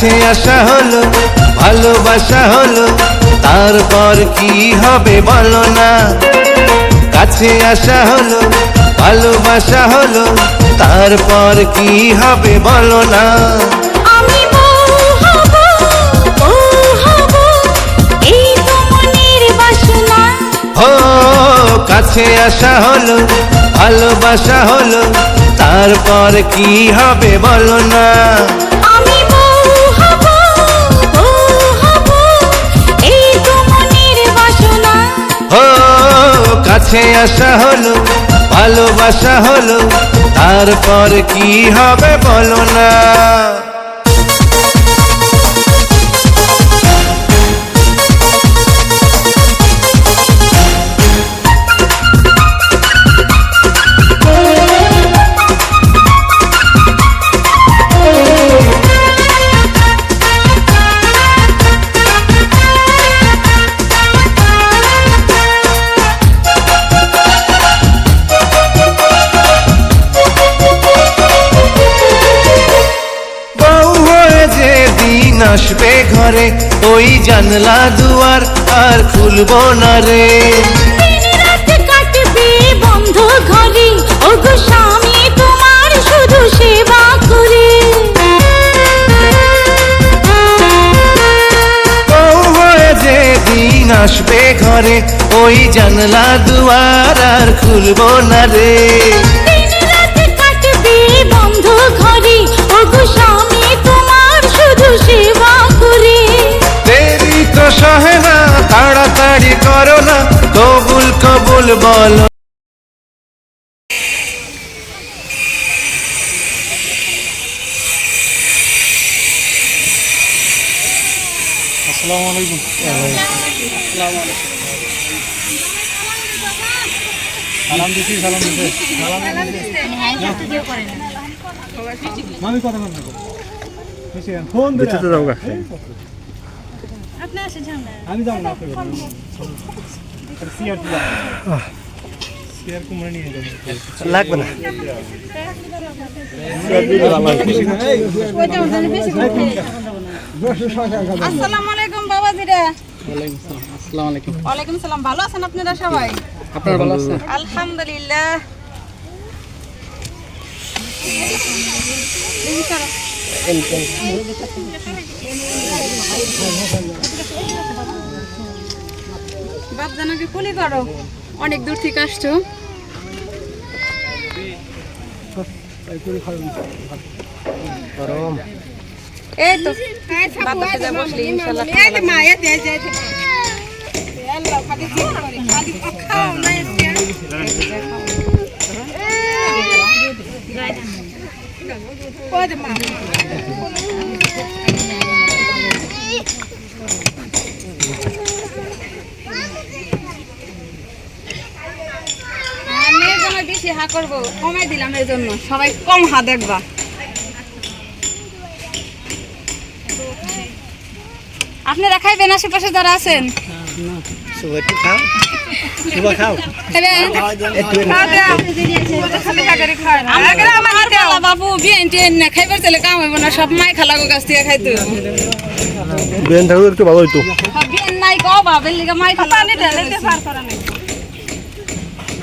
কাছে আসা হলো ভালোবাসা হলো তারপর কি হবে বলো না? কাছে আসা হলো ভালোবাসা হলো তারপর কি হবে বলো না? কাছে আসা হলো ভালোবাসা হলো তারপর কি হবে বলো না? কাছে আসা হলো ভালোবাসা হলো তারপর কি হবে বলো না? ঘরে ওই জানলা দুয়ার আর খুলবো না রে। বন্ধ ঘরে ওগো স্বামী তোমার শুধু সেবা করে। দিন আসবে ঘরে ওই জানলা দুয়ার আর খুলব না রে। সহে না তাড়াতাড়ি করো না কবুল কবুল বলো। আসসালামু আলাইকুম। সালাম দিছি সালাম দিছে। মামি কথা বলতে ফোন দিতে যাও গা। আমি যাব না লাগবে না। আসসালামু আলাইকুম বাবাজিরা আসসালামু আলাইকুম ওয়ালাইকুম সালাম ভালো আছেন আপনারা সবাই? আপনারা ভালো আছেন? আলহামদুলিল্লাহ। জানাকে কুলি করো। অনেক দূর থেকে আসছো। এই তো বাতাসে বসলি ইনশাআল্লাহ। আমি এর জন্য বেশি হা করব কমাই দিলাম এই জন্য। সবাই কম হা দেখবা। আপনারা খাইবেন আশেপাশে যারা আছেন। খালি হাগারি খায় না। বাবু খাইবার চাইলে কাম হইব না সব মাই খালাগো গাছ থেকে খাইতো। বেন ঠাকুর একটু ভালো হইতো। সব নাই গো বাবের লিগে মাই খালা পানি ঢেলে পার করা নাই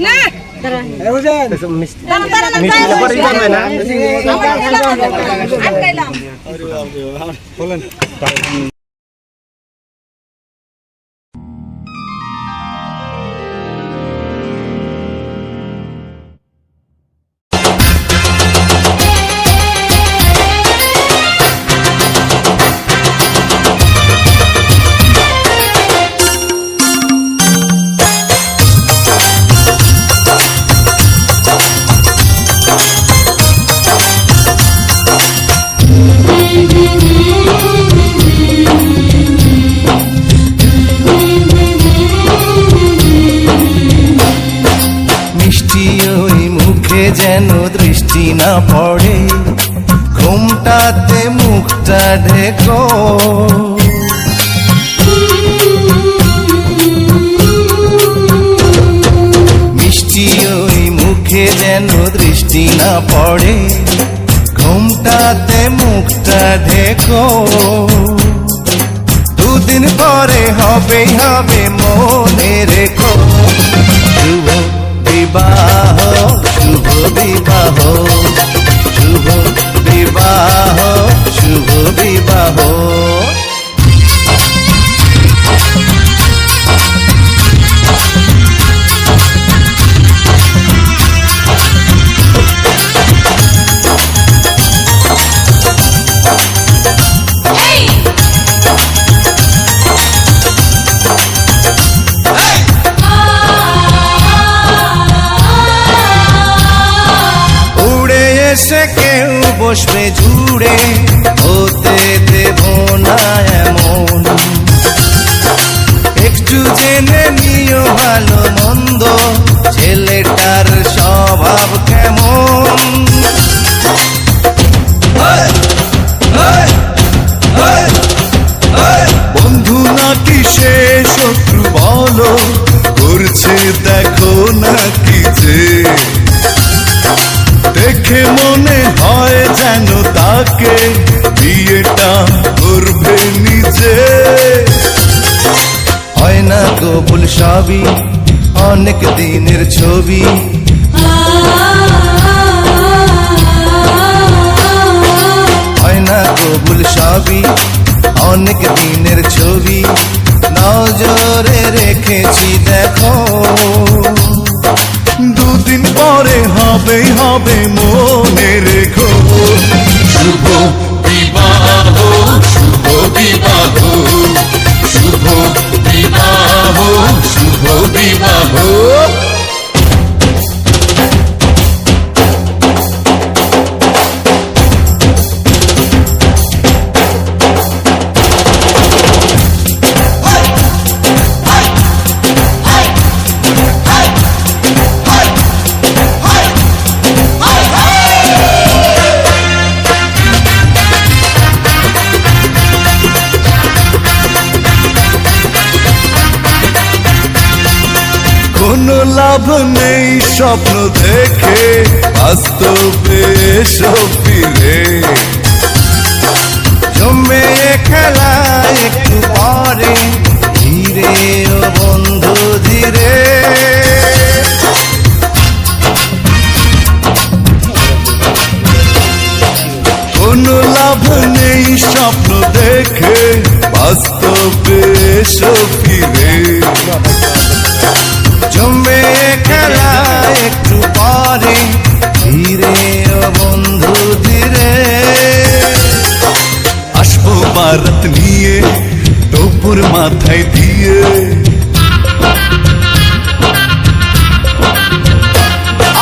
না কোক কোন তারা করা। জি জি আছে না। দাঁড়া দাঁড়া না না পড়ে, ঘুমটাতে মুখটা ঢেকো। মিষ্টি ওই মুখে যেন দৃষ্টি না পড়ে, ঘুমটাতে মুখটা ঢেকো। দুদিন পরে হবে হবে মনে রেখো। বিবাহ শুভ বিবাহ শুভ বিবাহ শুভ বিবাহ এসে কেউ বসবে জুড়ে হতে দেব না এমন। একটু জেনে নিও ভালো মন্দ, ছেলেটার স্বভাব কেমন। বিয়েটা করবে নিজে। হয় না কবুল সবই, অনেক দিনের ছবি। হয় না কবুল সবই, অনেক দিনের ছবি। নজরে রেখেছি দেখো। দুদিন পরে হবে হবে মনে রেখো। শুভ বিবাহ শুভ বিবাহ শুভ বিবাহ শুভ বিবাহ লাভ নেই স্বপ্ন দেখে এসো ফিরে। জমে খেলা একটু পরে ধীরে ও বন্ধু ধীরে। কোনো লাভ নেই স্বপ্ন দেখে বাস্তবে এসো ভারত নিয়ে টোপুর মাথায় দিয়ে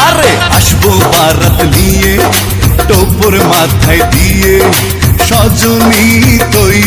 আরে আসব ভারত নিয়ে টোপুর মাথায় দিয়ে সজনী তৈরি